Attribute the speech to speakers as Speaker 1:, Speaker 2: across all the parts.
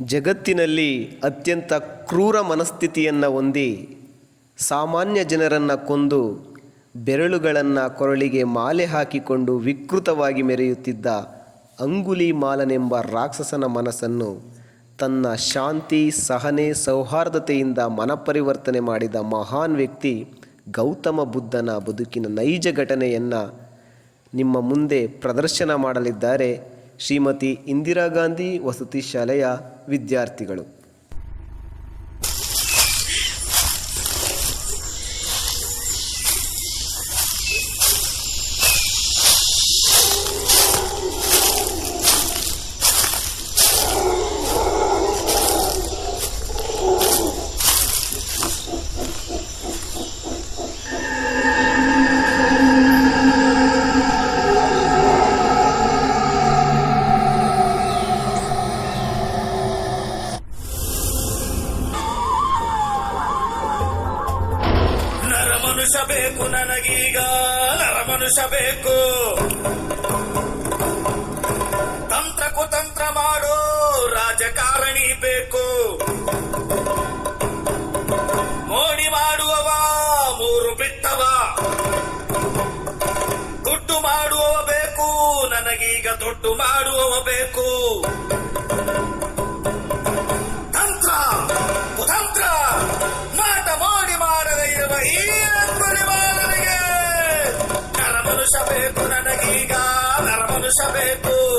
Speaker 1: ಜಗತ್ತಿನಲ್ಲಿ ಅತ್ಯಂತ ಕ್ರೂರ ಮನಸ್ಥಿತಿಯನ್ನು ಹೊಂದಿ ಸಾಮಾನ್ಯ ಜನರನ್ನು ಕೊಂದು ಬೆರಳುಗಳನ್ನು ಕೊರಳಿಗೆ ಮಾಲೆ ಹಾಕಿಕೊಂಡು ವಿಕೃತವಾಗಿ ಮೆರೆಯುತ್ತಿದ್ದ ಅಂಗುಲಿ ಮಾಲನೆಂಬ ರಾಕ್ಷಸನ ಮನಸ್ಸನ್ನು ತನ್ನ ಶಾಂತಿ, ಸಹನೆ, ಸೌಹಾರ್ದತೆಯಿಂದ ಮನಪರಿವರ್ತನೆ ಮಾಡಿದ ಮಹಾನ್ ವ್ಯಕ್ತಿ ಗೌತಮ ಬುದ್ಧನ ಬದುಕಿನ ನೈಜ ಘಟನೆಯನ್ನು ನಿಮ್ಮ ಮುಂದೆ ಪ್ರದರ್ಶನ ಮಾಡಲಿದ್ದಾರೆ. ಶ್ರೀಮತಿ ಇಂದಿರಾ ಗಾಂಧಿ ವಸತಿ ಶಾಲೆಯ ವಿದ್ಯಾರ್ಥಿಗಳು.
Speaker 2: ದುಡ್ಡು ಮಾಡುವವ ಬೇಕು. ತಂತ್ರ, ಕುತಂತ್ರ, ಮಾಟ ಮಾಡಿ ಮಾಡದೇ ಇರುವ ಈ ಪರಿವಾರನಿಗೆ ನರ ಮನುಷ್ಯ ಬೇಕು ನನಗೀಗ ನರ ಮನುಷ್ಯ ಬೇಕು.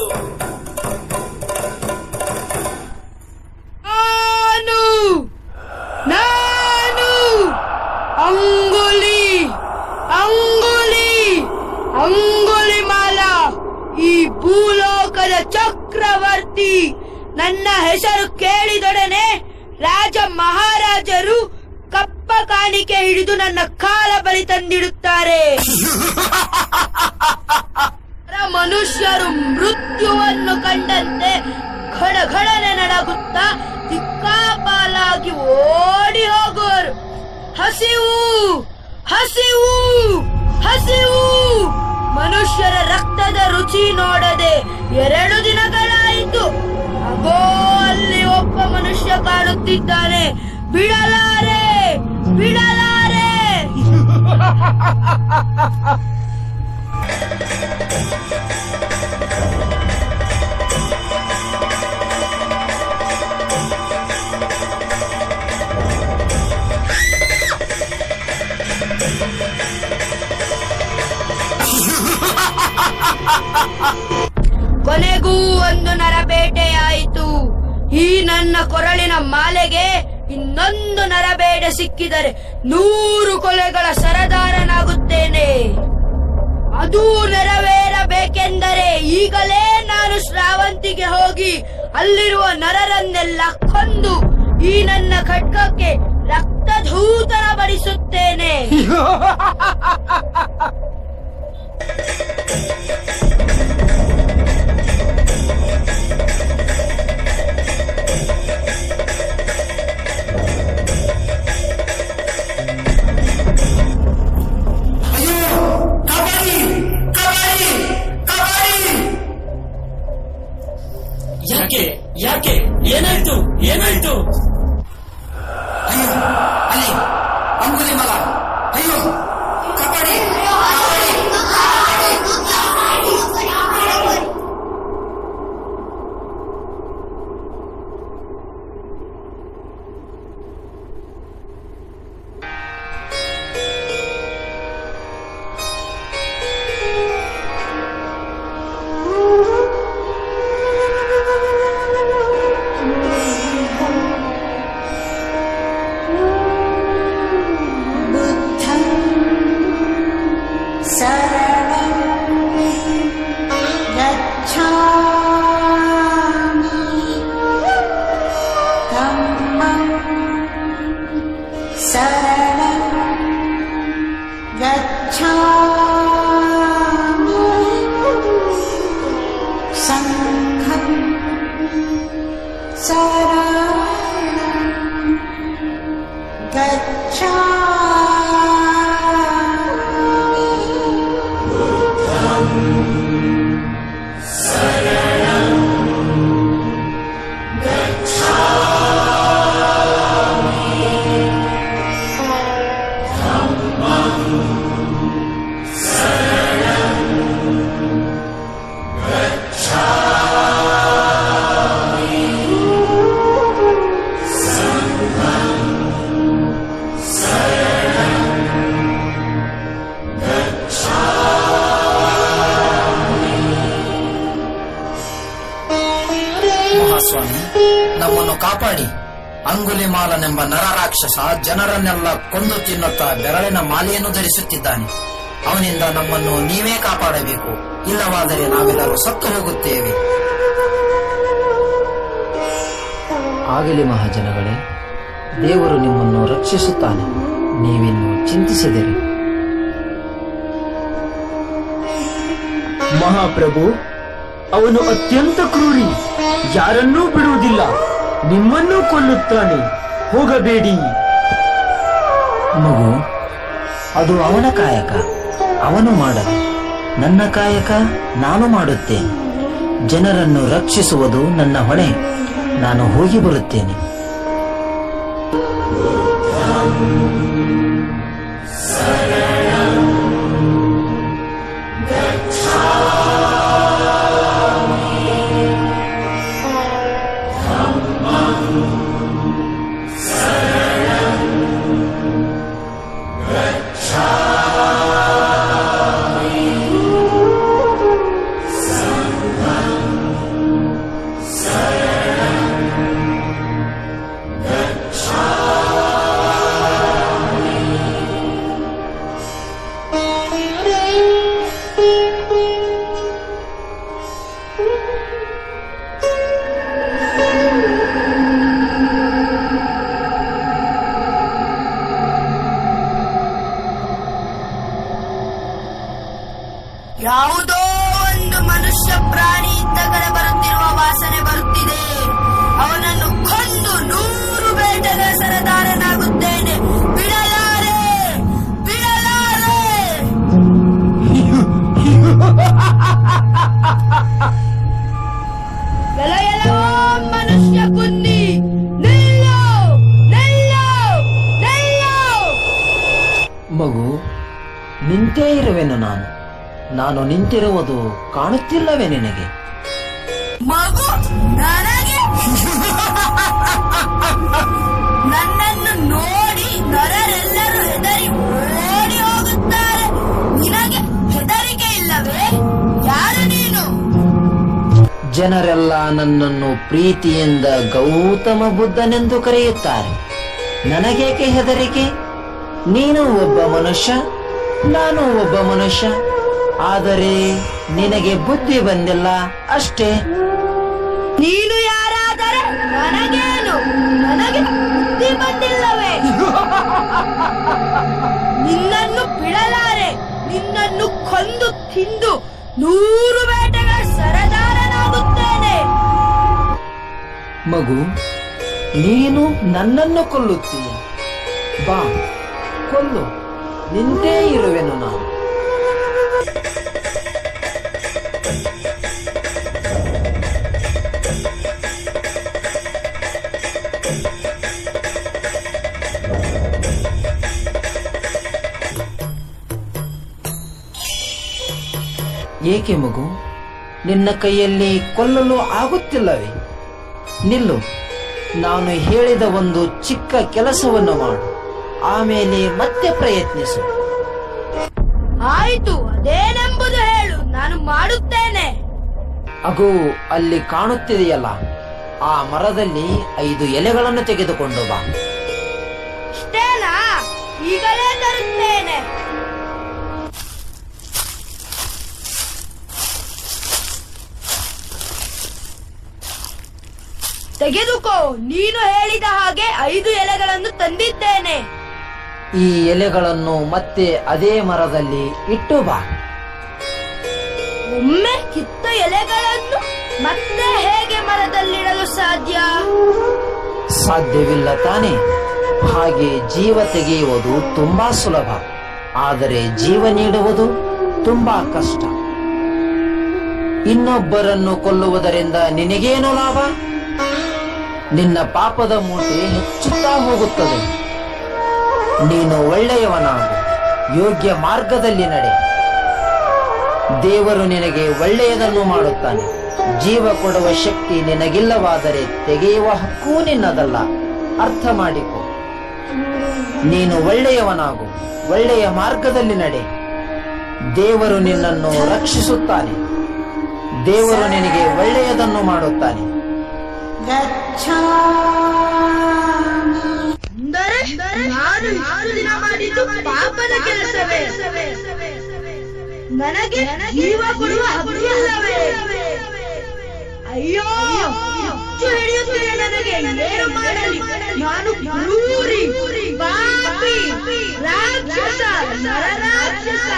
Speaker 3: ಚಕ್ರವರ್ತಿ. ನನ್ನ ಹೆಸರು ಕೇಳಿದೊಡನೆ ರಾಜ ಮಹಾರಾಜರು ಕಪ್ಪ ಕಾಣಿಕೆ ಹಿಡಿದು ನನ್ನ ಕಾಲ ಬಳಿ ತಂದಿಡುತ್ತಾರೆ. ಮನುಷ್ಯರು ಮೃತ್ಯುವನ್ನು ಕಂಡಂತೆ ಘಡಘಡನೆ ನಡಗುತ್ತಾ ದಿಕ್ಕಾಪಾಲಾಗಿ ಓಡಿ ಹಸಿವು ಹಸಿವು. ರಕ್ತದ ರುಚಿ ನೋಡದೆ ಎರಡು ದಿನಗಳಾಯಿತು. ಅಗೋ ಅಲ್ಲಿ ಒಬ್ಬ ಮನುಷ್ಯ ಕಾಣುತ್ತಿದ್ದಾನೆ. ಬಿಡಲಾರೆ ಬಿಡಲಾರೆ. ಕೊನೆಗೂ ಒಂದು ನರಬೇಟೆಯಾಯಿತು. ಈ ನನ್ನ ಕೊರಳಿನ ಮಾಲೆಗೆ ಇನ್ನೊಂದು ನರಬೇಡ ಸಿಕ್ಕಿದರೆ ನೂರು ಕೊಲೆಗಳ ಸರದಾರನಾಗುತ್ತೇನೆ. ಅದು ನೆರವೇರಬೇಕೆಂದರೆ ಈಗಲೇ ನಾನು ಶ್ರಾವಂತಿಗೆ ಹೋಗಿ ಅಲ್ಲಿರುವ ನರರನ್ನೆಲ್ಲ ಕೊಂದು ಈ ನನ್ನ ಖಡ್ಗಕ್ಕೆ ರಕ್ತಧೂತನ ಬಡಿಸುತ್ತೇನೆ
Speaker 4: outside. ನಮ್ಮನ್ನು ಕಾಪಾಡಿ. ಅಂಗುಲಿಮಾಲನೆಂಬ ನರರಾಕ್ಷಸ ಜನರನ್ನೆಲ್ಲ ಕೊಂದು ತಿನ್ನುತ್ತಾ ಬೆರಳಿನ ಮಾಲೆಯನ್ನು ಧರಿಸುತ್ತಿದ್ದಾನೆ. ಅವನಿಂದ ನಮ್ಮನ್ನು ನೀವೇ ಕಾಪಾಡಬೇಕು. ಇಲ್ಲವಾದರೆ ನಾವೆಲ್ಲರೂ ಸತ್ತು ಹೋಗುತ್ತೇವೆ. ಆಗಲಿ ಮಹಾಜನಗಳೇ ದೇವರು ನಿಮ್ಮನ್ನು ರಕ್ಷಿಸುತ್ತಾನೆ. ನೀವಿನ್ನು ಚಿಂತಿಸಿದಿರಿ.
Speaker 5: ಮಹಾಪ್ರಭು ಅವನು ಅತ್ಯಂತ ಕ್ರೂರಿ. ಯಾರನ್ನೂ ಬಿಡುವುದಿಲ್ಲ. ನಿಮ್ಮನ್ನೂ ಕೊಲ್ಲುತ್ತಾನೆ. ಹೋಗಬೇಡಿ.
Speaker 4: ಮಗು ಅದು ಅವನ ಕಾಯಕ. ಅವನು ಮಾಡಲಿ ನನ್ನ ಕಾಯಕ ನಾನು ಮಾಡುತ್ತೇನೆ. ಜನರನ್ನು ರಕ್ಷಿಸುವುದು ನನ್ನ ಹೊಣೆ. ನಾನು ಹೋಗಿ ಬರುತ್ತೇನೆ.
Speaker 3: ಯಾವುದೋ ಒಂದು ಮನುಷ್ಯ ಪ್ರಾಣಿ ತಗಲ ಬರುತ್ತಿರುವ ವಾಸನೆ ಬರುತ್ತಿದೆ. ಅವನನ್ನು ಕೊಂದು ನೂರು ಬೇಟೆಗಳ ಸರದಾರನಾಗುತ್ತೇನೆ. ಬಿಡಲಾರೆ ಬಿಡಲಾರೆ. ನಿಲ್ಲು.
Speaker 4: ಮಗು, ನಿಂತೇ ಇರುವೆನು ನಾನು. ನಾನು ನಿಂತಿರುವುದು ಕಾಣುತ್ತಿಲ್ಲವೇ ನಿನಗೆ?
Speaker 3: ನನ್ನನ್ನು ನೋಡಿ ನರರೆಲ್ಲರೂ ಹೆದರಿ ಓಡಿ ಹೋಗುತ್ತಾರೆ. ನಿನಗೆ ಹೆದರಿಕೆ ಇಲ್ಲವೇ? ಯಾರು ನೀನು?
Speaker 4: ಜನರೆಲ್ಲ ನನ್ನನ್ನು ಪ್ರೀತಿಯಿಂದ ಗೌತಮ ಬುದ್ಧನೆಂದು ಕರೆಯುತ್ತಾರೆ. ನನಗೇಕೆ ಹೆದರಿಕೆ? ನೀನು ಒಬ್ಬ ಮನುಷ್ಯ ನಾನು ಒಬ್ಬ ಮನುಷ್ಯ. ಆದರೆ ನಿನಗೆ ಬುದ್ಧಿ ಬಂದಿಲ್ಲ ಅಷ್ಟೇ.
Speaker 3: ನೀನು ಯಾರಾದರೆ ನನಗೇನು? ನನಗೆ ಬುದ್ಧಿ ಬಂದಿಲ್ಲವೇ? ನಿನ್ನನ್ನು ಬಿಡಲಾರೆ ನಿನ್ನನ್ನು ಕೊಂದು ತಿಂದು ನೂರು ಬೇಟೆಗಳ ಸರದಾರನಾಗುತ್ತೇನೆ.
Speaker 4: ಮಗು ನೀನು ನನ್ನನ್ನು ಕೊಲ್ಲುತ್ತೀಯ. ಬಾ ಕೊಲ್ಲು. ನಿಂತೇ ಇರುವೆನು ನಾನು. ಏಕೆ ಮಗು? ನಿನ್ನ ಕೈಯಲ್ಲಿ ಕೊಲ್ಲಲು ಆಗುತ್ತಿಲ್ಲವೇ? ನಿಲ್ಲು. ನಾನು ಹೇಳಿದ ಒಂದು ಚಿಕ್ಕ ಕೆಲಸವನ್ನು ಮಾಡು. ಆಮೇಲೆ ಮತ್ತೆ ಪ್ರಯತ್ನಿಸು.
Speaker 3: ಆಯಿತು, ಅದೇನೆಂಬುದು ನಾನು ಮಾಡುತ್ತೇನೆ.
Speaker 4: ಅಗೋ ಅಲ್ಲಿ ಕಾಣುತ್ತಿದೆಯಲ್ಲ ಆ ಮರದಲ್ಲಿ ಐದು ಎಲೆಗಳನ್ನು ತೆಗೆದುಕೊಂಡು ಬಾ.
Speaker 3: ಇಷ್ಟೇನಾ? ಈಗಲೇ ತರುತ್ತೇನೆ. ತೆಗೆದುಕೋ ನೀನು ಹೇಳಿದ ಹಾಗೆ ಐದು ಎಲೆಗಳನ್ನು ತಂದಿದ್ದೇನೆ.
Speaker 4: ಈ ಎಲೆಗಳನ್ನು ಮತ್ತೆ ಅದೇ ಮರದಲ್ಲಿ ಇಟ್ಟು ಬಾ.
Speaker 3: ಒಮ್ಮೆ ಕಿತ್ತ ಎಲೆಗಳನ್ನು ಮತ್ತೆ ಹೇಗೆ ಮರದಲ್ಲಿಡಲು ಸಾಧ್ಯ?
Speaker 4: ಸಾಧ್ಯವಿಲ್ಲ ತಾನೆ. ಹಾಗೆ ಜೀವ ತೆಗೆಯುವುದು ತುಂಬಾ ಸುಲಭ. ಆದರೆ ಜೀವ ನೀಡುವುದು ತುಂಬಾ ಕಷ್ಟ. ಇನ್ನೊಬ್ಬರನ್ನು ಕೊಲ್ಲುವುದರಿಂದ ನಿನಗೇನು ಲಾಭ? ನಿನ್ನ ಪಾಪದ ಮೂಟೆ ಹೆಚ್ಚುತ್ತಾ ಹೋಗುತ್ತದೆ. ನೀನು ಒಳ್ಳೆಯವನಾಗು, ಯೋಗ್ಯ ಮಾರ್ಗದಲ್ಲಿ ನಡೆ. ದೇವರು ನಿನಗೆ ಒಳ್ಳೆಯದನ್ನು ಮಾಡುತ್ತಾನೆ. ಜೀವ ಕೊಡುವ ಶಕ್ತಿ ನಿನಗಿಲ್ಲವಾದರೆ ತೆಗೆಯುವ ಹಕ್ಕೂ ನಿನ್ನದಲ್ಲ. ಅರ್ಥ ಮಾಡಿಕೊ. ನೀನು ಒಳ್ಳೆಯವನಾಗು. ಒಳ್ಳೆಯ ಮಾರ್ಗದಲ್ಲಿ ನಡೆ. ದೇವರು ನಿನ್ನನ್ನು ರಕ್ಷಿಸುತ್ತಾನೆ. ದೇವರು ನಿನಗೆ ಒಳ್ಳೆಯದನ್ನು ಮಾಡುತ್ತಾನೆ.
Speaker 3: ಪಾಪದ ಕೆಲಸವೇ. ನನಗೆ ಜೀವ ಕೊಡುವ ಅಯ್ಯೋ ನನಗೆ. ಏನು ಮಾಡಲಿ ನಾನು ಕ್ರೂರಿ ಪಾಪಿ ರಾಕ್ಷಸ ನರರಾಕ್ಷಸ.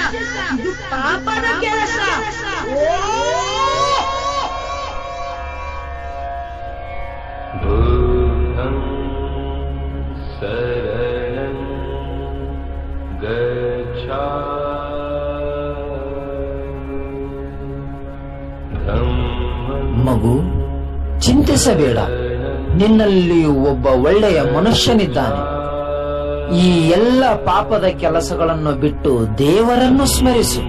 Speaker 3: ಇದು ಪಾಪದ ಕೆಲಸ.
Speaker 6: ಭೂತಂ
Speaker 4: ಸ ಚಿಂತಿಸಬೇಡ. ನಿನ್ನಲ್ಲಿ ಒಬ್ಬ ಒಳ್ಳೆಯ ಮನುಷ್ಯನಿದ್ದಾನೆ. ಈ ಎಲ್ಲ ಪಾಪದ ಕೆಲಸಗಳನ್ನು ಬಿಟ್ಟು ದೇವರನ್ನು ಸ್ಮರಿಸು.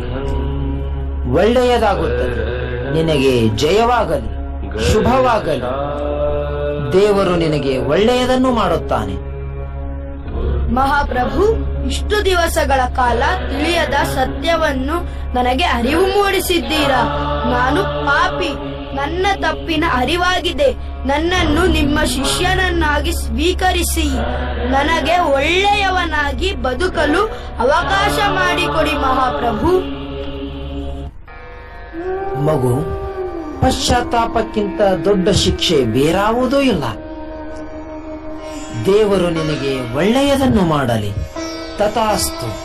Speaker 4: ಒಳ್ಳೆಯದಾಗುತ್ತದೆ. ನಿನಗೆ ಜಯವಾಗಲಿ, ಶುಭವಾಗಲಿ. ದೇವರು ನಿನಗೆ ಒಳ್ಳೆಯದನ್ನು ಮಾಡುತ್ತಾನೆ.
Speaker 3: ಮಹಾಪ್ರಭು, ಇಷ್ಟು ದಿವಸಗಳ ಕಾಲ ತಿಳಿಯದ ಸತ್ಯವನ್ನು ನನಗೆ ಅರಿವು ಮೂಡಿಸಿದ್ದೀರಾ? ನಾನು ಪಾಪಿ. ನನ್ನ ತಪ್ಪಿನ ಅರಿವಾಗಿದೆ. ನನ್ನನ್ನು ನಿಮ್ಮ ಶಿಷ್ಯನನ್ನಾಗಿ ಸ್ವೀಕರಿಸಿ. ನನಗೆ ಒಳ್ಳೆಯವನಾಗಿ ಬದುಕಲು ಅವಕಾಶ ಮಾಡಿಕೊಡಿ ಮಹಾಪ್ರಭು.
Speaker 4: ಮಗು, ಪಶ್ಚಾತ್ತಾಪಕ್ಕಿಂತ ದೊಡ್ಡ ಶಿಕ್ಷೆ ಬೇರಾವುದೂ ಇಲ್ಲ. ದೇವರು ನಿನಗೆ ಒಳ್ಳೆಯದನ್ನು ಮಾಡಲಿ. ತಥಾಸ್ತು.